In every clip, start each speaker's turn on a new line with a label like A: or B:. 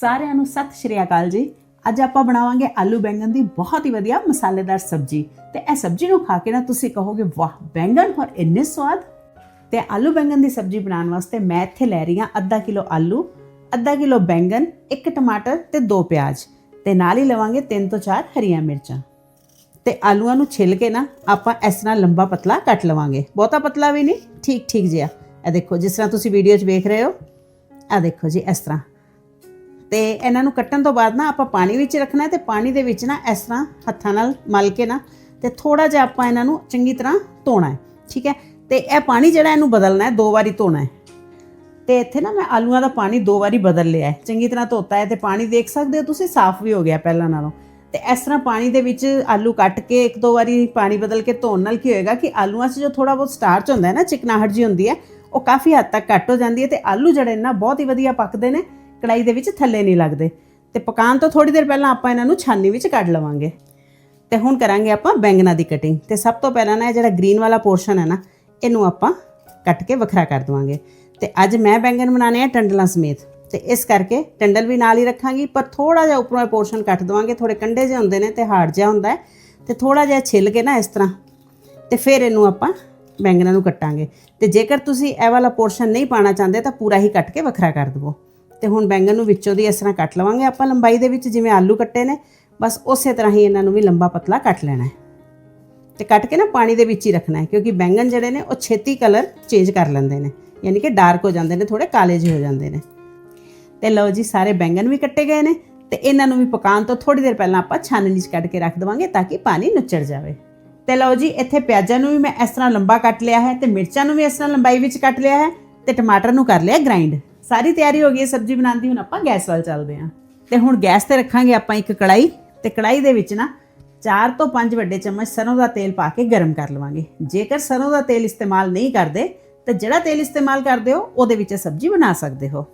A: ਸਾਰਿਆਂ ਨੂੰ ਸਤਿ ਸ਼੍ਰੀ ਅਕਾਲ ਜੀ। ਅੱਜ ਆਪਾਂ ਬਣਾਵਾਂਗੇ ਆਲੂ ਬੈਂਗਣ ਦੀ ਬਹੁਤ ਹੀ ਵਧੀਆ ਮਸਾਲੇਦਾਰ ਸਬਜ਼ੀ। ਤੇ ਇਹ ਸਬਜ਼ੀ ਨੂੰ ਖਾ ਕੇ ਨਾ ਤੁਸੀਂ ਕਹੋਗੇ, ਵਾਹ, ਬੈਂਗਣ ਹੋਰ ਇੰਨੇ ਸਵਾਦ। ਤੇ ਆਲੂ ਬੈਂਗਣ ਦੀ ਸਬਜ਼ੀ ਬਣਾਉਣ ਵਾਸਤੇ ਮੈਂ ਇੱਥੇ ਲੈ ਰਹੀ ਹਾਂ ਅੱਧਾ ਕਿਲੋ ਆਲੂ, ਅੱਧਾ ਕਿਲੋ ਬੈਂਗਣ, ਇੱਕ ਟਮਾਟਰ ਤੇ ਦੋ ਪਿਆਜ਼। ਤੇ ਨਾਲ ਹੀ ਲਵਾਂਗੇ ਤਿੰਨ ਤੋਂ ਚਾਰ ਹਰੀਆਂ ਮਿਰਚਾਂ। ਤੇ ਆਲੂਆਂ ਨੂੰ ਛਿੱਲ ਕੇ ਨਾ ਆਪਾਂ ਇਸ ਤਰ੍ਹਾਂ ਲੰਬਾ ਪਤਲਾ ਕੱਟ ਲਵਾਂਗੇ। ਬਹੁਤਾ ਪਤਲਾ ਵੀ ਨਹੀਂ ਠੀਕ ਠੀਕ ਜਿਹਾ। ਇਹ ਦੇਖੋ, ਜਿਸ ਤਰ੍ਹਾਂ ਤੁਸੀਂ ਵੀਡੀਓ 'ਚ ਵੇਖ ਰਹੇ ਹੋ ਆ ਦੇਖੋ ਜੀ, ਇਸ ਤਰ੍ਹਾਂ। ਤੇ ਇਹਨਾਂ ਨੂੰ ਕੱਟਣ ਤੋਂ ਬਾਅਦ ਨਾ ਆਪਾਂ ਪਾਣੀ ਵਿੱਚ ਰੱਖਣਾ ਹੈ ਤੇ ਪਾਣੀ ਦੇ ਵਿੱਚ ਨਾ ਇਸ ਤਰ੍ਹਾਂ ਹੱਥਾਂ ਨਾਲ ਮਲ ਕੇ ਨਾ ਤੇ ਥੋੜਾ ਜਿਹਾ ਆਪਾਂ ਇਹਨਾਂ ਨੂੰ ਚੰਗੀ ਤਰ੍ਹਾਂ ਧੋਣਾ ਹੈ, ਠੀਕ ਹੈ? ਤੇ ਇਹ ਪਾਣੀ ਜਿਹੜਾ ਇਹਨੂੰ ਬਦਲਣਾ ਹੈ, ਦੋ ਵਾਰੀ ਧੋਣਾ ਹੈ। ਤੇ ਇੱਥੇ ਨਾ ਮੈਂ ਆਲੂਆਂ ਦਾ ਪਾਣੀ ਦੋ ਵਾਰੀ ਬਦਲ ਲਿਆ ਹੈ। ਚੰਗੀ ਤਰ੍ਹਾਂ ਧੋਤਾ ਹੈ ਤੇ ਪਾਣੀ ਦੇਖ ਸਕਦੇ ਹੋ ਤੁਸੀਂ, ਸਾਫ਼ ਵੀ ਹੋ ਗਿਆ ਪਹਿਲਾਂ ਨਾਲੋਂ। ਤੇ ਇਸ ਤਰ੍ਹਾਂ ਪਾਣੀ ਦੇ ਵਿੱਚ ਆਲੂ ਕੱਟ ਕੇ ਇੱਕ ਦੋ ਵਾਰੀ ਪਾਣੀ ਬਦਲ ਕੇ ਧੋਣ ਨਾਲ ਕੀ ਹੋਏਗਾ ਕਿ ਆਲੂਆਂ 'ਚ ਜੋ ਥੋੜਾ ਬਹੁਤ ਸਟਾਰਚ ਹੁੰਦਾ ਹੈ ਨਾ, ਚਿਕਨਾਹਟ ਜੀ ਹੁੰਦੀ ਹੈ, ਉਹ ਕਾਫੀ ਹੱਦ ਤੱਕ ਘੱਟ ਹੋ ਜਾਂਦੀ ਹੈ ਤੇ ਆਲੂ ਜਿਹੜੇ ਨਾ ਬਹੁਤ ਹੀ ਵਧੀਆ ਪੱਕਦੇ ਨੇ। ਕੜਾਈ ਦੇ ਵਿੱਚ ਥੱਲੇ ਨਹੀਂ ਲੱਗਦੇ। ਤੇ ਪਕਾਉਣ ਤੋਂ ਥੋੜੀ ਦੇਰ ਪਹਿਲਾਂ ਆਪਾਂ ਇਹਨਾਂ ਨੂੰ ਛਾਨੀ ਵਿੱਚ ਕੱਢ ਲਵਾਂਗੇ। ਤੇ ਹੁਣ ਕਰਾਂਗੇ ਆਪਾਂ ਬੈਂਗਣਾ ਦੀ ਕਟਿੰਗ ਤੇ ਸਭ ਤੋਂ ਪਹਿਲਾਂ ਨਾ ਇਹ ਜਿਹੜਾ ਗ੍ਰੀਨ ਵਾਲਾ ਪੋਰਸ਼ਨ ਹੈ ਨਾ, ਇਹਨੂੰ ਆਪਾਂ ਕੱਟ ਕੇ ਵੱਖਰਾ ਕਰ ਦਵਾਂਗੇ। ਤੇ ਅੱਜ ਮੈਂ ਬੈਂਗਣ ਬਣਾਣੇ ਆ ਟੰਡਲਾਂ ਸਮੇਤ। ਤੇ ਇਸ ਕਰਕੇ ਟੰਡਲ ਵੀ ਨਾਲ ਹੀ ਰੱਖਾਂਗੀ, ਪਰ ਥੋੜਾ ਜਿਹਾ ਉੱਪਰੋਂ ਪੋਰਸ਼ਨ ਕੱਟ ਦਵਾਂਗੇ। ਥੋੜੇ ਕੰਡੇ ਜਿਹੇ ਹੁੰਦੇ ਨੇ ਤੇ ਹਾਰਡ ਜਿਹਾ ਹੁੰਦਾ ਹੈ। ਤੇ ਥੋੜਾ ਜਿਹਾ ਛਿੱਲ ਕੇ ਨਾ ਇਸ ਤਰ੍ਹਾਂ। ਤੇ ਫਿਰ ਇਹਨੂੰ ਆਪਾਂ ਬੈਂਗਣਾਂ ਨੂੰ ਕੱਟਾਂਗੇ। ਤੇ ਜੇਕਰ ਤੁਸੀਂ ਇਹ ਵਾਲਾ ਪੋਰਸ਼ਨ ਨਹੀਂ ਪਾਣਾ ਚਾਹੁੰਦੇ ਤਾਂ ਪੂਰਾ ਹੀ ਕੱਟ ਕੇ ਵੱਖਰਾ ਕਰ ਦਿਵੋ। ਤੇ ਹੁਣ ਬੈਂਗਣ ਨੂੰ ਵਿੱਚੋਂ ਦੀ ਇਸ ਤਰ੍ਹਾਂ ਕੱਟ ਲਵਾਂਗੇ ਆਪਾਂ ਲੰਬਾਈ ਦੇ ਵਿੱਚ, ਜਿਵੇਂ ਆਲੂ ਕੱਟੇ ਨੇ, ਬਸ ਉਸੇ ਤਰ੍ਹਾਂ ਹੀ ਇਹਨਾਂ ਨੂੰ ਵੀ ਲੰਬਾ ਪਤਲਾ ਕੱਟ ਲੈਣਾ ਹੈ। ਤੇ ਕੱਟ ਕੇ ਨਾ ਪਾਣੀ ਦੇ ਵਿੱਚ ਹੀ ਰੱਖਣਾ ਹੈ, ਕਿਉਂਕਿ ਬੈਂਗਣ ਜਿਹੜੇ ਨੇ, ਉਹ ਛੇਤੀ ਕਲਰ ਚੇਂਜ ਕਰ ਲੈਂਦੇ ਨੇ, ਯਾਨੀ ਕਿ ਡਾਰਕ ਹੋ ਜਾਂਦੇ ਨੇ ਥੋੜੇ ਕਾਲੇ ਜਿਹੇ ਹੋ ਜਾਂਦੇ ਨੇ। ਤੇ ਲਓ ਜੀ, ਸਾਰੇ ਬੈਂਗਣ ਵੀ ਕੱਟੇ ਗਏ ਨੇ, ਤੇ ਇਹਨਾਂ ਨੂੰ ਵੀ ਪਕਾਉਣ ਤੋਂ ਥੋੜੀ ਦੇਰ ਪਹਿਲਾਂ ਆਪਾਂ ਛਾਨਣੀ 'ਚ ਕੱਢ ਕੇ ਰੱਖ ਦਵਾਂਗੇ ਤਾਂ ਕਿ ਪਾਣੀ ਨੁੱਚੜ ਜਾਵੇ। ਤੇ ਲਓ ਜੀ, ਇੱਥੇ ਪਿਆਜ਼ਾਂ ਨੂੰ ਵੀ ਮੈਂ ਇਸ ਤਰ੍ਹਾਂ ਲੰਬਾ ਕੱਟ ਲਿਆ ਹੈ ਤੇ ਮਿਰਚਾਂ ਨੂੰ ਵੀ ਇਸ ਤਰ੍ਹਾਂ ਲੰਬਾਈ ਵਿੱਚ ਕੱਟ ਲਿਆ ਹੈ ਤੇ ਟਮਾਟਰ ਨੂੰ ਕਰ ਲਿਆ ਗ੍ਰਾਈਂਡ ਸਾਰੀ ਤਿਆਰੀ ਹੋ ਗਈ ਹੈ ਸਬਜ਼ੀ ਬਣਾਉਣ ਦੀ, ਹੁਣ ਆਪਾਂ ਗੈਸ ਵੱਲ ਚੱਲਦੇ ਹਾਂ। ਤੇ ਹੁਣ ਗੈਸ ਤੇ ਰੱਖਾਂਗੇ ਆਪਾਂ ਇੱਕ ਕੜਾਈ ਤੇ ਕੜਾਈ ਦੇ ਵਿੱਚ ਨਾ 4 ਤੋਂ 5 ਵੱਡੇ ਚਮਚ ਸਰੋਂ ਦਾ ਤੇਲ ਪਾ ਕੇ ਗਰਮ ਕਰ ਲਵਾਂਗੇ। ਜੇਕਰ ਸਰੋਂ ਦਾ ਤੇਲ ਇਸਤੇਮਾਲ ਨਹੀਂ ਕਰਦੇ, ਤਾਂ ਜਿਹੜਾ ਤੇਲ ਇਸਤੇਮਾਲ ਕਰਦੇ ਹੋ, ਉਹਦੇ ਵਿੱਚ ਸਬਜ਼ੀ ਬਣਾ ਸਕਦੇ ਹੋ।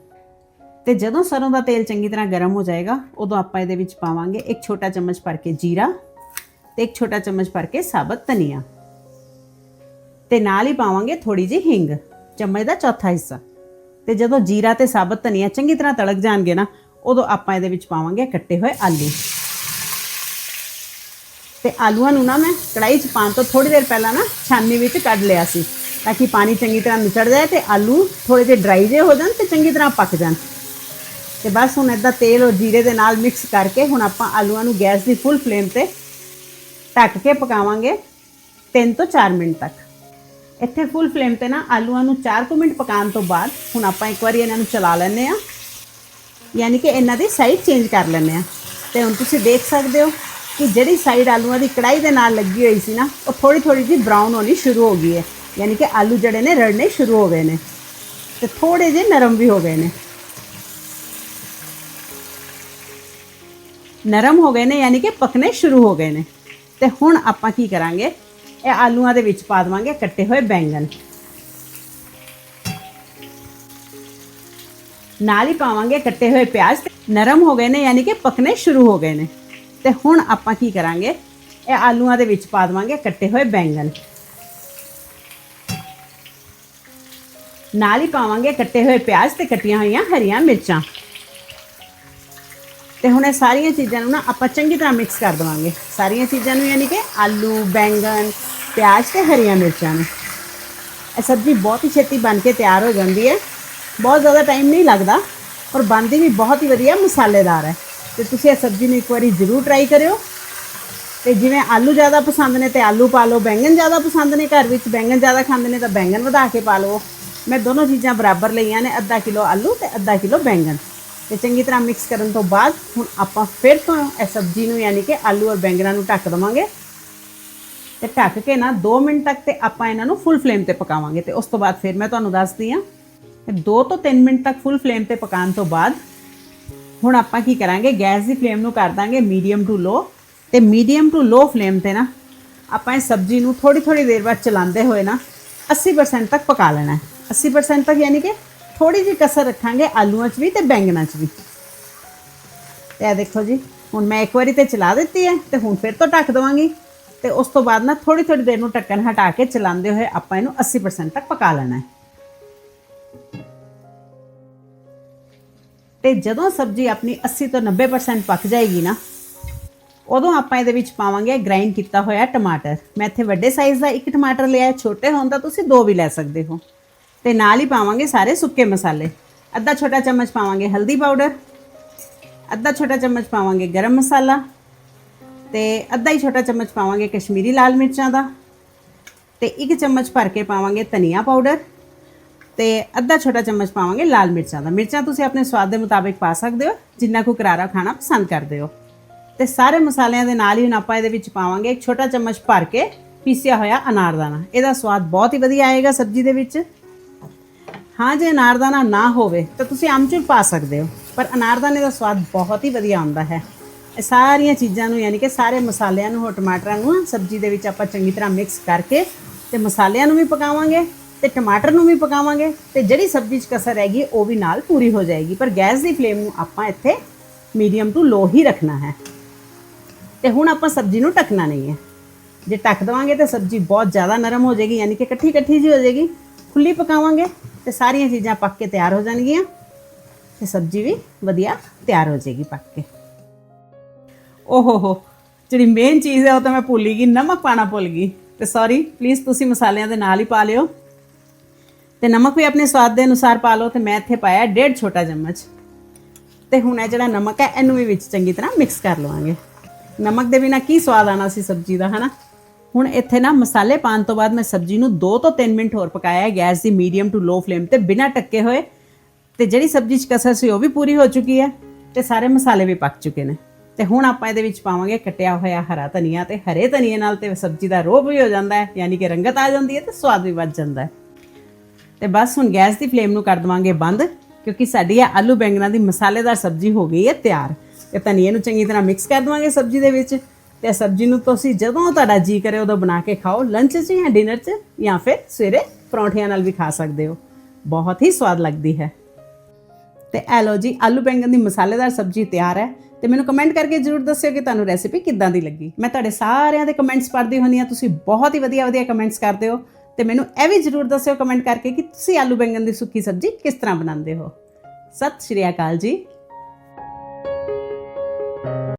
A: ਤੇ ਜਦੋਂ ਸਰੋਂ ਦਾ ਤੇਲ ਚੰਗੀ ਤਰ੍ਹਾਂ ਗਰਮ ਹੋ ਜਾਏਗਾ, ਉਦੋਂ ਆਪਾਂ ਇਹਦੇ ਵਿੱਚ ਪਾਵਾਂਗੇ ਇੱਕ ਛੋਟਾ ਚਮਚ ਭਰ ਕੇ ਜੀਰਾ ਤੇ ਇੱਕ ਛੋਟਾ ਚਮਚ ਭਰ ਕੇ ਸਾਬਤ ਧਨੀਆ। ਤੇ ਨਾਲ ਹੀ ਪਾਵਾਂਗੇ ਥੋੜੀ ਜਿਹੀ ਹਿੰਗ, ਚਮਚ ਦਾ ਚੌਥਾ ਹਿੱਸਾ। ਤੇ ਜਦੋਂ ਜੀਰਾ ਤੇ ਸਾਬਤ ਧਨੀਆ ਚੰਗੀ ਤਰ੍ਹਾਂ ਤੜਕ ਜਾਣਗੇ ਨਾ, ਉਦੋਂ ਆਪਾਂ ਇਹਦੇ ਵਿੱਚ ਪਾਵਾਂਗੇ ਕੱਟੇ ਹੋਏ ਆਲੂ। ਤੇ ਆਲੂਆਂ ਨੂੰ ਨਾ ਮੈਂ ਕੜਾਈ 'ਚ ਪਾਉਣ ਤੋਂ ਥੋੜੀ ਦੇਰ ਪਹਿਲਾਂ ਨਾ ਛਾਨਣੀ ਵਿੱਚ ਕੱਢ ਲਿਆ ਸੀ, ਤਾਂ ਕਿ ਪਾਣੀ ਚੰਗੀ ਤਰ੍ਹਾਂ ਨਿਚੜ ਜਾਏ ਤੇ ਆਲੂ ਥੋੜੇ ਜਿਹੇ ਡਰਾਈ ਜਿਹੇ ਹੋ ਜਾਣ ਤੇ ਚੰਗੀ ਤਰ੍ਹਾਂ ਪੱਕ ਜਾਣ। ਤੇ ਬਸ ਹੁਣ ਇਦਾਂ ਤੇਲ ਔਰ ਜੀਰੇ ਦੇ ਨਾਲ ਮਿਕਸ ਕਰਕੇ ਹੁਣ ਆਪਾਂ ਆਲੂਆਂ ਨੂੰ ਗੈਸ ਦੀ ਫੁੱਲ ਫਲੇਮ ਤੇ ਢੱਕ ਕੇ ਪਕਾਵਾਂਗੇ 3 ਤੋਂ 4 ਮਿੰਟ ਤੱਕ। ਇੱਥੇ ਫੁੱਲ ਫਲੇਮ ਤੇ ਨਾ ਆਲੂਆਂ ਨੂੰ 4 ਕੁ ਮਿੰਟ ਪਕਾਉਣ ਤੋਂ ਬਾਅਦ ਹੁਣ ਆਪਾਂ ਇੱਕ ਵਾਰੀ ਇਹਨਾਂ ਨੂੰ ਚਲਾ ਲੈਂਦੇ ਆ ਯਾਨੀ ਕਿ ਇਹਨਾਂ ਦੀ ਸਾਈਡ ਚੇਂਜ ਕਰ ਲੈਂਦੇ ਆ ਤੇ ਹੁਣ ਤੁਸੀਂ ਦੇਖ ਸਕਦੇ ਹੋ ਕਿ ਜਿਹੜੀ ਸਾਈਡ ਆਲੂਆਂ ਦੀ ਕੜਾਈ ਦੇ ਨਾਲ ਲੱਗੀ ਹੋਈ ਸੀ ਨਾ, ਉਹ ਥੋੜੀ ਥੋੜੀ ਜਿਹੀ ਬਰਾਊਨ ਹੋਣੀ ਸ਼ੁਰੂ ਹੋ ਗਈ ਹੈ। ਯਾਨੀ ਕਿ ਆਲੂ ਜਿਹੜੇ ਨੇ ਰੜਨੇ ਸ਼ੁਰੂ ਹੋ ਗਏ ਨੇ ਤੇ ਥੋੜੇ ਜਿਹੇ ਨਰਮ ਵੀ ਹੋ ਗਏ ਨੇ। ਨਰਮ ਹੋ ਗਏ ਨੇ, ਯਾਨੀ ਕਿ ਪਕਨੇ ਸ਼ੁਰੂ ਹੋ ਗਏ ਨੇ। ਤੇ ਹੁਣ ਆਪਾਂ ਕੀ ਕਰਾਂਗੇ? ਇਹ ਆਲੂਆਂ ਦੇ ਵਿੱਚ ਪਾ ਦਵਾਂਗੇ, ਕੱਟੇ ਹੋਏ ਬੈਂਗਣ। ਨਾਲ ਹੀ ਪਾਵਾਂਗੇ ਕੱਟੇ ਹੋਏ ਪਿਆਜ਼ ਨਰਮ ਹੋ ਗਏ ਨੇ, ਯਾਨੀ ਕਿ ਪਕਨੇ ਸ਼ੁਰੂ ਹੋ ਗਏ ਨੇ। ਤੇ ਹੁਣ ਆਪਾਂ ਕੀ ਕਰਾਂਗੇ, ਇਹ ਆਲੂਆਂ ਦੇ ਵਿੱਚ ਪਾ ਦਵਾਂਗੇ ਕੱਟੇ ਹੋਏ ਬੈਂਗਣ। ਨਾਲ ਹੀ ਪਾਵਾਂਗੇ ਕੱਟੇ ਹੋਏ ਪਿਆਜ਼ ਤੇ ਕੱਟੀਆਂ ਹੋਈਆਂ ਹਰੀਆਂ ਮਿਰਚਾਂ। ਤੇ ਹੁਣ ਇਹ ਸਾਰੀਆਂ ਚੀਜ਼ਾਂ ਨੂੰ ਨਾ ਆਪਾਂ ਚੰਗੀ ਤਰ੍ਹਾਂ ਮਿਕਸ ਕਰ ਦਵਾਂਗੇ। ਸਾਰੀਆਂ ਚੀਜ਼ਾਂ ਨੂੰ ਯਾਨੀ ਕਿ ਆਲੂ, ਬੈਂਗਣ ਪਿਆਜ਼ ਤੇ ਹਰੀਆਂ ਮਿਰਚਾਂ ਨੂੰ ਇਹ ਸਬਜ਼ੀ ਬਹੁਤ ਹੀ ਛੇਤੀ ਬਣ ਕੇ ਤਿਆਰ ਹੋ ਜਾਂਦੀ ਹੈ ਬਹੁਤ ਜ਼ਿਆਦਾ ਟਾਈਮ ਨਹੀਂ ਲੱਗਦਾ ਔਰ ਬਣਦੀ ਵੀ ਬਹੁਤ ਹੀ ਵਧੀਆ ਮਸਾਲੇਦਾਰ ਹੈ ਤੇ ਤੁਸੀਂ ਇਹ ਸਬਜ਼ੀ ਨੂੰ ਇੱਕ ਵਾਰੀ ਜ਼ਰੂਰ ਟਰਾਈ ਕਰਿਓ ਤੇ ਜਿਵੇਂ ਆਲੂ ਜ਼ਿਆਦਾ ਪਸੰਦ ਨੇ ਤੇ ਆਲੂ ਪਾ ਲਓ ਬੈਂਗਣ ਜ਼ਿਆਦਾ ਪਸੰਦ ਨੇ ਘਰ ਵਿੱਚ ਬੈਂਗਣ ਜ਼ਿਆਦਾ ਖਾਂਦੇ ਨੇ ਤਾਂ ਬੈਂਗਣ ਵਧਾ ਕੇ ਪਾ ਲਓ ਮੈਂ ਦੋਨੋਂ ਚੀਜ਼ਾਂ ਬਰਾਬਰ ਲਈਆਂ ਨੇ ਅੱਧਾ ਕਿਲੋ ਆਲੂ ਤੇ ਅੱਧਾ ਕਿਲੋ ਬੈਂਗਣ ਤੇ ਚੰਗੀ ਤਰ੍ਹਾਂ ਮਿਕਸ ਕਰਨ ਤੋਂ ਬਾਅਦ ਹੁਣ ਆਪਾਂ ਫਿਰ ਤੋਂ ਇਹ ਸਬਜ਼ੀ ਨੂੰ ਯਾਨੀ ਕਿ ਆਲੂ ਔਰ ਬੈਂਗਣਾਂ ਨੂੰ ਢੱਕ ਦਵਾਂਗੇ ਤੇ ਢੱਕ ਕੇ ਨਾ 2 ਮਿੰਟ ਤੱਕ ਤੇ ਆਪਾਂ ਇਹਨਾਂ ਨੂੰ ਫੁੱਲ ਫਲੇਮ ਤੇ ਪਕਾਵਾਂਗੇ ਤੇ ਉਸ ਤੋਂ ਬਾਅਦ ਫਿਰ ਮੈਂ ਤੁਹਾਨੂੰ ਦੱਸਦੀ ਹਾਂ ਕਿ 2 ਤੋਂ 3 ਮਿੰਟ ਤੱਕ ਫੁੱਲ ਫਲੇਮ ਤੇ ਪਕਾਉਣ ਤੋਂ ਬਾਅਦ ਹੁਣ ਆਪਾਂ ਕੀ ਕਰਾਂਗੇ, ਗੈਸ ਦੀ ਫਲੇਮ ਨੂੰ ਕਰ ਦਾਂਗੇ ਮੀਡੀਅਮ ਟੂ ਲੋ ਤੇ ਮੀਡੀਅਮ ਟੂ ਲੋ ਫਲੇਮ ਤੇ ਨਾ ਆਪਾਂ ਇਹ ਸਬਜ਼ੀ ਨੂੰ ਥੋੜੀ ਥੋੜੀ ਦੇਰ ਬਾਅਦ ਚਲਾਉਂਦੇ ਹੋਏ ਨਾ 80% ਤੱਕ ਪਕਾ ਲੈਣਾ ਹੈ। 80% ਤੱਕ ਯਾਨੀ ਕਿ ਥੋੜੀ ਜਿਹੀ ਕਸਰ ਰੱਖਾਂਗੇ ਆਲੂਆਂ 'ਚ ਵੀ ਤੇ ਬੈਂਗਣਾਂ 'ਚ ਵੀ। ਤੇ ਇਹ ਦੇਖੋ ਜੀ, ਹੁਣ ਮੈਂ ਇੱਕ ਵਾਰੀ ਤੇ ਚਲਾ ਦਿੱਤੀ ਹੈ ਤੇ ਹੁਣ ਫਿਰ ਤੋਂ ਢੱਕ ਦਵਾਂਗੀ। ਤੇ ਉਸ ਤੋਂ ਬਾਅਦ ਨਾ ਥੋੜੀ ਥੋੜੀ ਦੇਰ ਨੂੰ ਢੱਕਣ ਹਟਾ ਕੇ ਚਲਾਉਂਦੇ ਹੋਏ ਆਪਾਂ ਇਹਨੂੰ 80% ਤੱਕ ਪਕਾ ਲੈਣਾ ਹੈ। ਤੇ ਜਦੋਂ ਸਬਜ਼ੀ ਆਪਣੀ 80 ਤੋਂ 90% ਪੱਕ ਜਾਏਗੀ ਨਾ, ਉਦੋਂ ਆਪਾਂ ਇਹਦੇ ਵਿੱਚ ਪਾਵਾਂਗੇ ਗ੍ਰਾਈਂਡ ਕੀਤਾ ਹੋਇਆ ਟਮਾਟਰ। ਮੈਂ ਇੱਥੇ ਵੱਡੇ ਸਾਈਜ਼ ਦਾ ਇੱਕ ਟਮਾਟਰ ਲਿਆ ਛੋਟੇ ਹੋਣ ਦਾ ਤੁਸੀਂ ਦੋ ਵੀ ਲੈ ਸਕਦੇ ਹੋ। ਤੇ ਨਾਲ ਹੀ ਪਾਵਾਂਗੇ ਸਾਰੇ ਸੁੱਕੇ ਮਸਾਲੇ। ਅੱਧਾ ਛੋਟਾ ਚਮਚ ਪਾਵਾਂਗੇ ਹਲਦੀ ਪਾਊਡਰ ਅੱਧਾ ਛੋਟਾ ਚਮਚ ਪਾਵਾਂਗੇ ਗਰਮ ਮਸਾਲਾ ਤੇ ਅੱਧਾ ਹੀ ਛੋਟਾ ਚਮਚ ਪਾਵਾਂਗੇ ਕਸ਼ਮੀਰੀ ਲਾਲ ਮਿਰਚਾਂ ਦਾ ਤੇ ਇੱਕ ਚਮਚ ਭਰ ਕੇ ਪਾਵਾਂਗੇ ਧਨੀਆ ਪਾਊਡਰ ਤੇ ਅੱਧਾ ਛੋਟਾ ਚਮਚ ਪਾਵਾਂਗੇ ਲਾਲ ਮਿਰਚਾਂ ਦਾ। ਮਿਰਚਾਂ ਤੁਸੀਂ ਆਪਣੇ ਸਵਾਦ ਦੇ ਮੁਤਾਬਿਕ ਪਾ ਸਕਦੇ ਹੋ, ਜਿੰਨਾ ਕੁ ਕਰਾਰਾ ਖਾਣਾ ਪਸੰਦ ਕਰਦੇ ਹੋ। ਤੇ ਸਾਰੇ ਮਸਾਲਿਆਂ ਦੇ ਨਾਲ ਹੀ ਹੁਣ ਆਪਾਂ ਇਹਦੇ ਵਿੱਚ ਪਾਵਾਂਗੇ ਇੱਕ ਛੋਟਾ ਚਮਚ ਭਰ ਕੇ ਪੀਸਿਆ ਹੋਇਆ ਅਨਾਰਦਾਨਾ। ਇਹਦਾ ਸਵਾਦ ਬਹੁਤ ਹੀ ਵਧੀਆ ਆਏਗਾ ਸਬਜ਼ੀ ਦੇ ਵਿੱਚ। ਹਾਂ, ਜੇ ਅਨਾਰਦਾਨਾ ਨਾ ਹੋਵੇ ਤਾਂ ਤੁਸੀਂ ਆਮਚੂਰ ਪਾ ਸਕਦੇ ਹੋ, ਪਰ ਅਨਾਰਦਾਨੇ ਦਾ ਸਵਾਦ ਬਹੁਤ ਹੀ ਵਧੀਆ ਆਉਂਦਾ ਹੈ। ਇਹ ਸਾਰੀਆਂ ਚੀਜ਼ਾਂ ਨੂੰ ਯਾਨੀ ਕਿ ਸਾਰੇ ਮਸਾਲਿਆਂ ਨੂੰ ਹੋਰ ਟਮਾਟਰਾਂ ਨੂੰ ਸਬਜ਼ੀ ਦੇ ਵਿੱਚ ਆਪਾਂ ਚੰਗੀ ਤਰ੍ਹਾਂ ਮਿਕਸ ਕਰਕੇ ਤੇ ਮਸਾਲਿਆਂ ਨੂੰ ਵੀ ਪਕਾਵਾਂਗੇ ਤੇ ਟਮਾਟਰ ਨੂੰ ਵੀ ਪਕਾਵਾਂਗੇ ਤੇ ਜਿਹੜੀ ਸਬਜ਼ੀ 'ਚ ਕਸਰ ਹੈਗੀ ਉਹ ਵੀ ਨਾਲ ਪੂਰੀ ਹੋ ਜਾਏਗੀ। ਪਰ ਗੈਸ ਦੀ ਫਲੇਮ ਨੂੰ ਆਪਾਂ ਇੱਥੇ ਮੀਡੀਅਮ ਟੂ ਲੋ ਹੀ ਰੱਖਣਾ ਹੈ। ਤੇ ਹੁਣ ਆਪਾਂ ਸਬਜ਼ੀ ਨੂੰ ਢੱਕਣਾ ਨਹੀਂ ਹੈ। ਜੇ ਢੱਕ ਦਵਾਂਗੇ ਤਾਂ ਸਬਜ਼ੀ ਬਹੁਤ ਜ਼ਿਆਦਾ ਨਰਮ ਹੋ ਜਾਏਗੀ, ਯਾਨੀ ਕਿ ਇਕੱਠੀ ਇਕੱਠੀ ਜੀ ਹੋ ਜਾਏਗੀ। ਖੁੱਲੀ ਪਕਾਵਾਂਗੇ ਤੇ ਸਾਰੀਆਂ ਚੀਜ਼ਾਂ ਪੱਕ ਕੇ ਤਿਆਰ ਹੋ ਜਾਣਗੀਆਂ ਤੇ ਸਬਜ਼ੀ ਵੀ ਵਧੀਆ ਤਿਆਰ ਹੋ ਜਾਏਗੀ ਪੱਕ ਕੇ। ਓਹੋ ਹੋ ਜਿਹੜੀ ਮੇਨ ਚੀਜ਼ ਹੈ ਉਹ ਤਾਂ ਮੈਂ ਭੁੱਲ ਹੀ ਗਈ, ਨਮਕ ਪਾਣਾ ਭੁੱਲ ਗਈ। ਤੇ ਸੌਰੀ ਪਲੀਜ਼ ਤੁਸੀਂ ਮਸਾਲਿਆਂ ਦੇ ਨਾਲ ਹੀ ਪਾ ਲਿਓ। ਤੇ ਨਮਕ ਵੀ ਆਪਣੇ ਸਵਾਦ ਦੇ ਅਨੁਸਾਰ ਪਾ ਲਓ, ਤੇ ਮੈਂ ਇੱਥੇ ਪਾਇਆ ਡੇਢ ਛੋਟਾ ਚਮਚ। ਤੇ ਹੁਣ ਇਹ ਜਿਹੜਾ ਨਮਕ ਹੈ, ਇਹਨੂੰ ਵੀ ਵਿੱਚ ਚੰਗੀ ਤਰ੍ਹਾਂ ਮਿਕਸ ਕਰ ਲਵਾਂਗੇ। ਨਮਕ ਦੇ ਬਿਨਾ ਕੀ ਸਵਾਦ ਆਣਾ ਸੀ ਸਬਜ਼ੀ ਦਾ, ਹਨਾ? ਹੁਣ ਇੱਥੇ ਨਾ ਮਸਾਲੇ ਪਾਣ ਤੋਂ ਬਾਅਦ ਮੈਂ ਸਬਜ਼ੀ ਨੂੰ 2 ਤੋਂ 3 ਮਿੰਟ ਹੋਰ ਪਕਾਇਆ, ਗੈਸ ਦੀ ਮੀਡੀਅਮ ਟੂ ਲੋ ਫਲੇਮ ਤੇ ਬਿਨਾਂ ਟੱਕੇ ਹੋਏ। ਤੇ ਜਿਹੜੀ ਸਬਜ਼ੀ 'ਚ ਕਸਰ ਸੀ, ਉਹ ਵੀ ਪੂਰੀ ਹੋ ਚੁੱਕੀ ਹੈ। ਤੇ ਸਾਰੇ ਮਸਾਲੇ ਵੀ ਪੱਕ ਚੁੱਕੇ ਨੇ। ਤੇ ਹੁਣ ਆਪਾਂ ਇਹਦੇ ਵਿੱਚ ਪਾਵਾਂਗੇ ਕੱਟਿਆ ਹੋਇਆ ਹਰਾ ਧਨੀਆ ਤੇ ਹਰੇ ਧਨੀਏ ਨਾਲ ਤੇ ਸਬਜ਼ੀ ਦਾ ਰੋਹ ਵੀ ਹੋ ਜਾਂਦਾ ਹੈ, ਯਾਨੀ ਕਿ ਰੰਗਤ ਆ ਜਾਂਦੀ ਹੈ ਤੇ ਸਵਾਦ ਵੀ ਵੱਧ ਜਾਂਦਾ ਹੈ। ਤੇ ਬਸ ਹੁਣ ਗੈਸ ਦੀ ਫਲੇਮ ਨੂੰ ਕਰ ਦਵਾਂਗੇ ਬੰਦ, ਕਿਉਂਕਿ ਸਾਡੀ ਇਹ ਆਲੂ ਬੈਂਗਣਾ ਦੀ ਮਸਾਲੇਦਾਰ ਸਬਜ਼ੀ ਹੋ ਗਈ ਹੈ ਤਿਆਰ। ਤੇ ਧਨੀਏ ਨੂੰ ਚੰਗੀ ਤਰ੍ਹਾਂ ਮਿਕਸ ਕਰ ਦਵਾਂਗੇ ਸਬਜ਼ੀ ਦੇ ਵਿੱਚ। ਤੇ ਸਬਜ਼ੀ ਨੂੰ ਤੁਸੀਂ ਜਦੋਂ ਤੁਹਾਡਾ ਜੀ ਕਰੇ ਉਦੋਂ ਬਣਾ ਕੇ ਖਾਓ ਲੰਚ 'ਚ ਜਾਂ ਡਿਨਰ 'ਚ, ਜਾਂ ਫਿਰ ਸਵੇਰੇ ਪਰੌਂਠਿਆਂ ਨਾਲ ਵੀ ਖਾ ਸਕਦੇ ਹੋ। ਬਹੁਤ ਹੀ ਸਵਾਦ ਲੱਗਦੀ ਹੈ। ਤੇ ਇਹ ਲਓ ਜੀ, ਆਲੂ ਬੈਂਗਣ ਦੀ ਮਸਾਲੇਦਾਰ ਸਬਜ਼ੀ ਤਿਆਰ ਹੈ। ਤੇ ਮੈਨੂੰ ਕਮੈਂਟ ਕਰਕੇ ਜਰੂਰ ਦੱਸਿਓ ਕਿ ਤੁਹਾਨੂੰ ਰੈਸਿਪੀ ਕਿੱਦਾਂ ਦੀ ਲੱਗੀ। ਮੈਂ ਤੁਹਾਡੇ ਸਾਰਿਆਂ ਦੇ ਕਮੈਂਟਸ ਪੜ੍ਹਦੀ ਹੁੰਦੀ ਹਾਂ, ਤੁਸੀਂ ਬਹੁਤ ਹੀ ਵਧੀਆ ਵਧੀਆ ਕਮੈਂਟਸ ਕਰਦੇ ਹੋ। ਤੇ ਮੈਨੂੰ ਇਹ ਵੀ ਜਰੂਰ ਦੱਸਿਓ ਕਮੈਂਟ ਕਰਕੇ ਕਿ ਤੁਸੀਂ ਆਲੂ ਬੈਂਗਣ ਦੀ ਸੁੱਕੀ ਸਬਜ਼ੀ ਕਿਸ ਤਰ੍ਹਾਂ ਬਣਾਉਂਦੇ ਹੋ। ਸਤਿ ਸ਼੍ਰੀ ਅਕਾਲ ਜੀ।